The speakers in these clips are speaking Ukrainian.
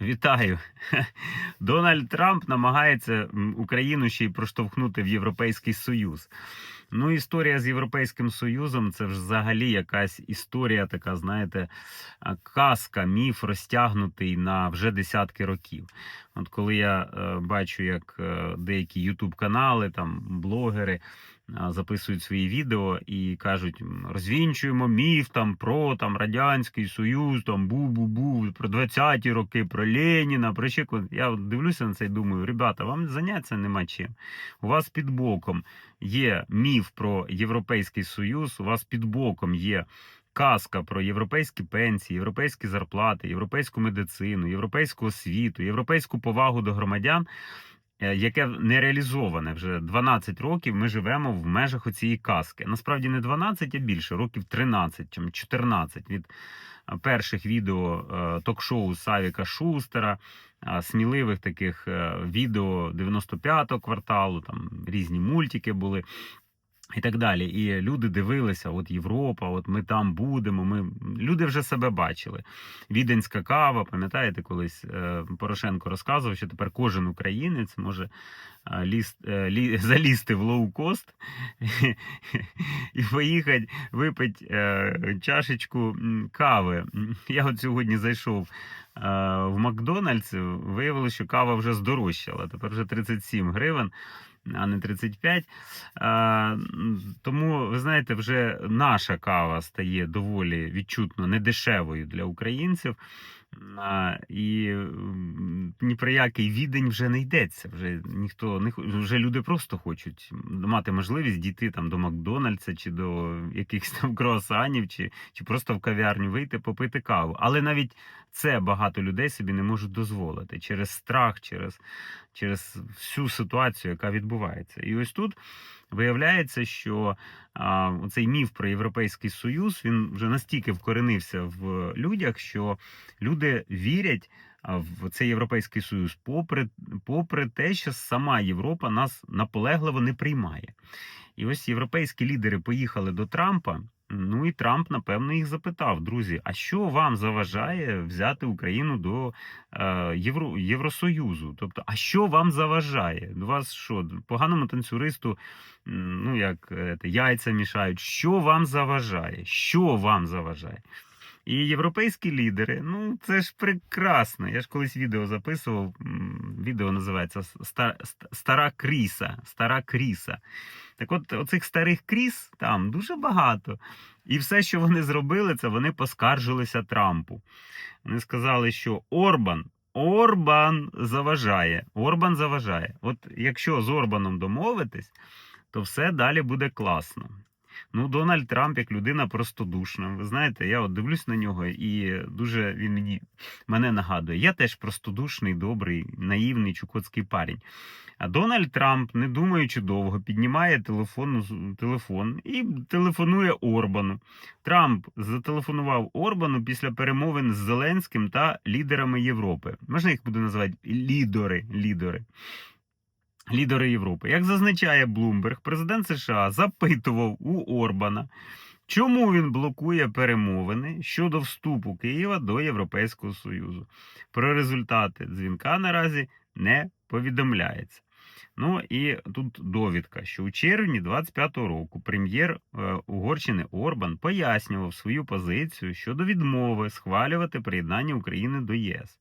Вітаю. Дональд Трамп намагається Україну ще й проштовхнути в Європейський Союз. Ну, історія з Європейським Союзом це взагалі якась історія, така, знаєте, казка, міф розтягнутий на вже десятки років. От коли я е, бачу, як е, деякі ютуб-канали, там блогери записують свої відео і кажуть: розвінчуємо міф там про там Радянський Союз, там бу-бу-бу, про 20-ті роки, про Леніна, про ще Я дивлюся на це і думаю, ребята, вам заняття нема чим. У вас під боком є міф про Європейський Союз, у вас під боком є. Казка про європейські пенсії, європейські зарплати, європейську медицину, європейську освіту, європейську повагу до громадян, е, яке не реалізоване вже 12 років. Ми живемо в межах оцієї казки. Насправді не 12, а більше, років 13 чи 14 від е, перших відео е, ток-шоу Савіка Шустера, сміливих таких е, відео 95-го кварталу, там різні мультики були. І так далі. І люди дивилися: от Європа, от ми там будемо. Ми люди вже себе бачили. Віденська кава, пам'ятаєте, колись е, Порошенко розказував, що тепер кожен українець може е, ліз, е, лі, залізти в лоукост і поїхати випити чашечку кави. Я от сьогодні зайшов в Макдональдс, виявилося, що кава вже здорожчала. Тепер вже 37 гривень. А не 35. А, тому, ви знаєте, вже наша кава стає доволі відчутно недешевою для українців. І ні про який відень вже не йдеться. Вже ніхто не вже люди просто хочуть мати можливість дійти там до Макдональдса чи до якихось там круасанів, чи, чи просто в кав'ярню вийти попити каву. Але навіть це багато людей собі не можуть дозволити через страх, через, через всю ситуацію, яка відбувається. І ось тут виявляється, що а, цей міф про Європейський Союз він вже настільки вкоренився в людях, що люди вірять в цей Європейський Союз, попри, попри те, що сама Європа нас наполегливо не приймає. І ось європейські лідери поїхали до Трампа. Ну і Трамп, напевно, їх запитав: друзі, а що вам заважає взяти Україну до е, Євро, Євросоюзу? Тобто, а що вам заважає? У вас що, поганому танцюристу, ну як е, яйця мішають? Що вам заважає? Що вам заважає? І європейські лідери, ну це ж прекрасно. Я ж колись відео записував. Відео називається Стара Кріса. Стара Кріса. Так от, оцих старих кріс там дуже багато. І все, що вони зробили, це вони поскаржилися Трампу. Вони сказали, що Орбан. Орбан заважає. Орбан заважає. От якщо з Орбаном домовитись, то все далі буде класно. Ну, Дональд Трамп як людина простодушна. Ви знаєте, я от дивлюсь на нього, і дуже він мені мене нагадує. Я теж простодушний, добрий, наївний чукотський парень. А Дональд Трамп, не думаючи довго, піднімає телефон, телефон і телефонує Орбану. Трамп зателефонував Орбану після перемовин з Зеленським та лідерами Європи. Можна їх буду називати лідери. лідери. Лідери Європи. Як зазначає Блумберг, президент США запитував у Орбана, чому він блокує перемовини щодо вступу Києва до Європейського Союзу. Про результати дзвінка наразі не повідомляється. Ну і тут довідка, що у червні 25-го року прем'єр е, Угорщини Орбан пояснював свою позицію щодо відмови схвалювати приєднання України до ЄС.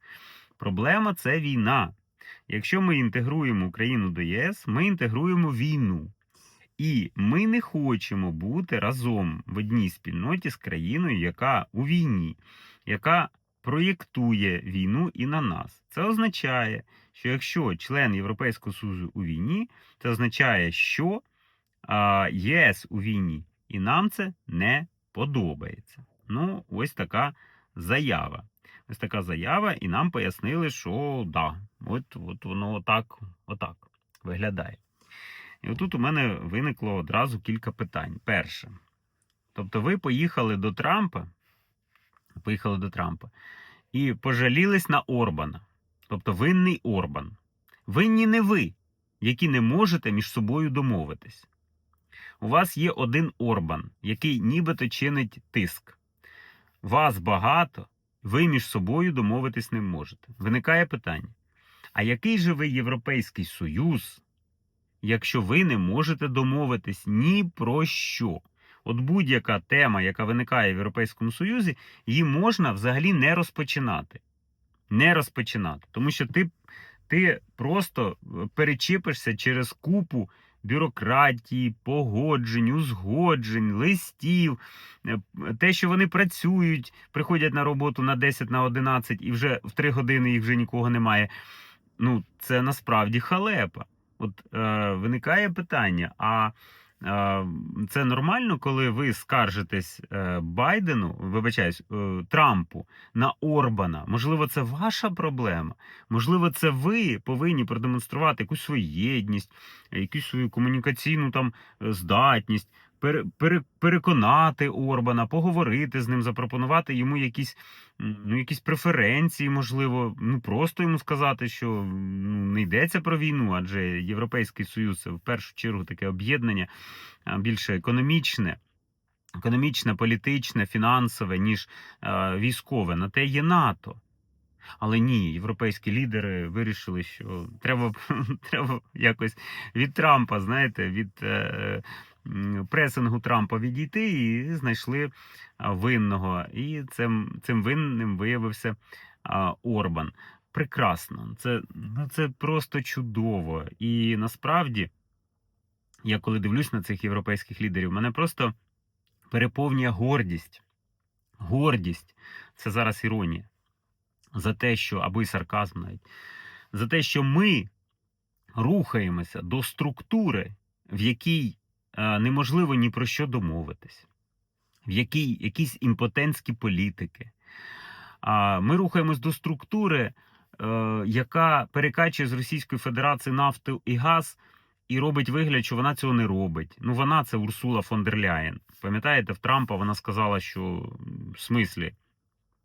Проблема це війна. Якщо ми інтегруємо Україну до ЄС, ми інтегруємо війну. І ми не хочемо бути разом в одній спільноті з країною, яка у війні, яка проєктує війну і на нас. Це означає, що якщо член Європейського Союзу у війні, це означає, що а, ЄС у війні, і нам це не подобається. Ну, ось така заява. Ось така заява, і нам пояснили, що да, от, от воно отак, отак виглядає. І отут у мене виникло одразу кілька питань. Перше. Тобто, ви поїхали до Трампа, поїхали до Трампа і пожалілись на Орбана. Тобто винний Орбан. Винні не ви, які не можете між собою домовитись. У вас є один Орбан, який нібито чинить тиск. Вас багато, ви між собою домовитись не можете. Виникає питання: а який же ви Європейський Союз, якщо ви не можете домовитись ні про що? От будь-яка тема, яка виникає в Європейському Союзі, її можна взагалі не розпочинати. Не розпочинати. Тому що ти, ти просто перечепишся через купу бюрократії, погоджень, узгоджень, листів, е, те, що вони працюють, приходять на роботу на 10 на 11 і вже в 3 години їх вже нікого немає. Ну, це насправді халепа. От е, виникає питання: а це нормально, коли ви скаржитесь е, Байдену, вибачаюсь, е, Трампу на Орбана? Можливо, це ваша проблема? Можливо, це ви повинні продемонструвати якусь свою єдність, якусь свою комунікаційну там е, здатність, переконати Орбана, поговорити з ним, запропонувати йому якісь, ну, якісь преференції, можливо, ну просто йому сказати, що ну, не йдеться про війну, адже Європейський Союз це в першу чергу таке об'єднання більше економічне. Економічне, політичне, фінансове, ніж е, військове. На те є НАТО. Але ні, європейські лідери вирішили, що треба, треба якось від Трампа, знаєте, від е, пресингу Трампа відійти і знайшли винного. І цим, цим винним виявився Орбан. Прекрасно, це, ну, це просто чудово. І насправді, я коли дивлюсь на цих європейських лідерів, мене просто переповнює гордість. Гордість це зараз іронія за те, що або й сарказм навіть, за те, що ми рухаємося до структури, в якій е, неможливо ні про що домовитись, в якій якісь імпотентські політики. Ми рухаємось до структури, е, яка перекачує з Російської Федерації нафту і газ. І робить вигляд, що вона цього не робить. Ну, вона це Урсула фон дер Ляєн. Пам'ятаєте, в Трампа вона сказала, що в смислі,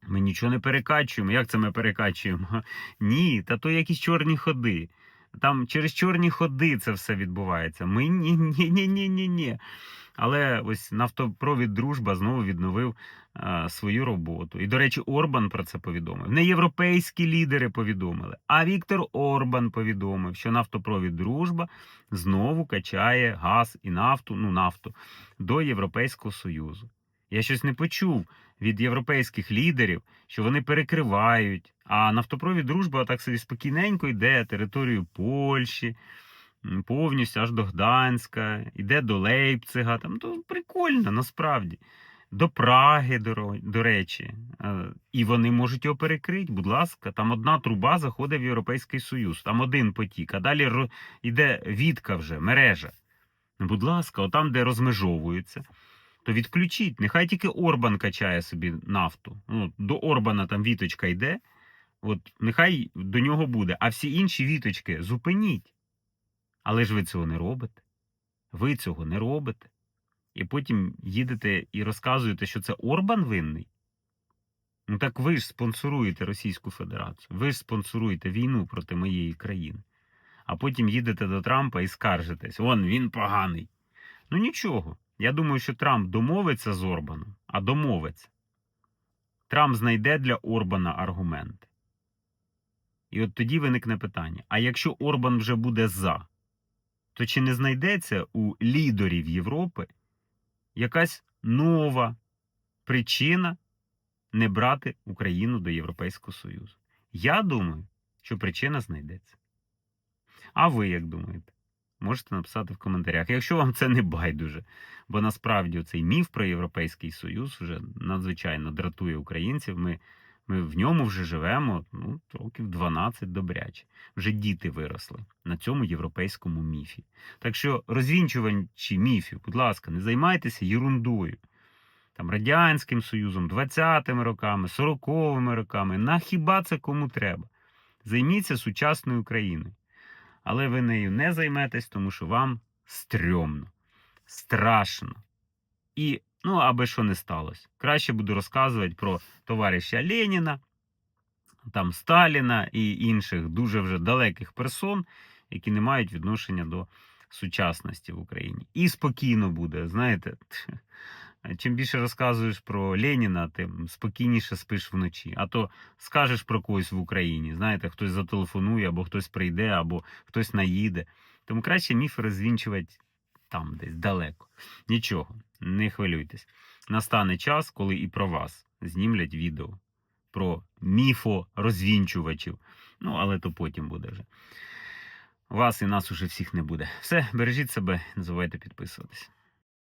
ми нічого не перекачуємо. Як це ми перекачуємо? Ні, та то якісь чорні ходи. Там через чорні ходи це все відбувається. Ми ні, ні, ні, ні, ні. Але ось нафтопровід Дружба знову відновив е, свою роботу. І, до речі, Орбан про це повідомив. Не європейські лідери повідомили, а Віктор Орбан повідомив, що нафтопровід Дружба знову качає газ і нафту, ну нафту до Європейського Союзу. Я щось не почув від європейських лідерів, що вони перекривають. А нафтопровід Дружба так собі спокійненько йде територію Польщі, повністю аж до Гданська, йде до Лейпцига. Там то прикольно насправді. До Праги, до, до речі. Е, І вони можуть його перекрити, будь ласка. Там одна труба заходить в Європейський Союз, там один потік, а далі йде відка вже, мережа. Будь ласка, отам, де розмежовуються, то відключіть. Нехай тільки Орбан качає собі нафту. Ну, до Орбана там віточка йде, от нехай до нього буде. А всі інші віточки зупиніть. Але ж ви цього не робите. Ви цього не робите. І потім їдете і розказуєте, що це Орбан винний. Ну так ви ж спонсоруєте Російську Федерацію, ви ж спонсоруєте війну проти моєї країни. А потім їдете до Трампа і скаржитесь, он він поганий. Ну нічого. Я думаю, що Трамп домовиться з Орбаном, а домовиться. Трамп знайде для Орбана аргументи. І от тоді виникне питання: а якщо Орбан вже буде за, то чи не знайдеться у лідерів Європи якась нова причина не брати Україну до Європейського Союзу? Я думаю, що причина знайдеться. А ви як думаєте? Можете написати в коментарях, якщо вам це не байдуже. Бо насправді цей міф про Європейський Союз вже надзвичайно дратує українців. Ми, ми в ньому вже живемо ну, років 12 добряче. Вже діти виросли на цьому європейському міфі. Так що розвінчувачі міфів, будь ласка, не займайтеся ерундою. Там Радянським Союзом, 20-ми роками, 40-ми роками. На хіба це кому треба? Займіться сучасною Україною. Але ви нею не займетесь, тому що вам стрьомно, страшно. І, ну, аби що не сталося. Краще буду розказувати про товариша Леніна, там Сталіна і інших дуже вже далеких персон, які не мають відношення до сучасності в Україні. І спокійно буде, знаєте, Чим більше розказуєш про Леніна, тим спокійніше спиш вночі. А то скажеш про когось в Україні. Знаєте, хтось зателефонує, або хтось прийде, або хтось наїде. Тому краще міфи розвінчувати там, десь далеко. Нічого, не хвилюйтесь. Настане час, коли і про вас знімлять відео про міфорозвінчувачів. Ну, але то потім буде вже. Вас і нас уже всіх не буде. Все, бережіть себе, не забувайте підписуватись.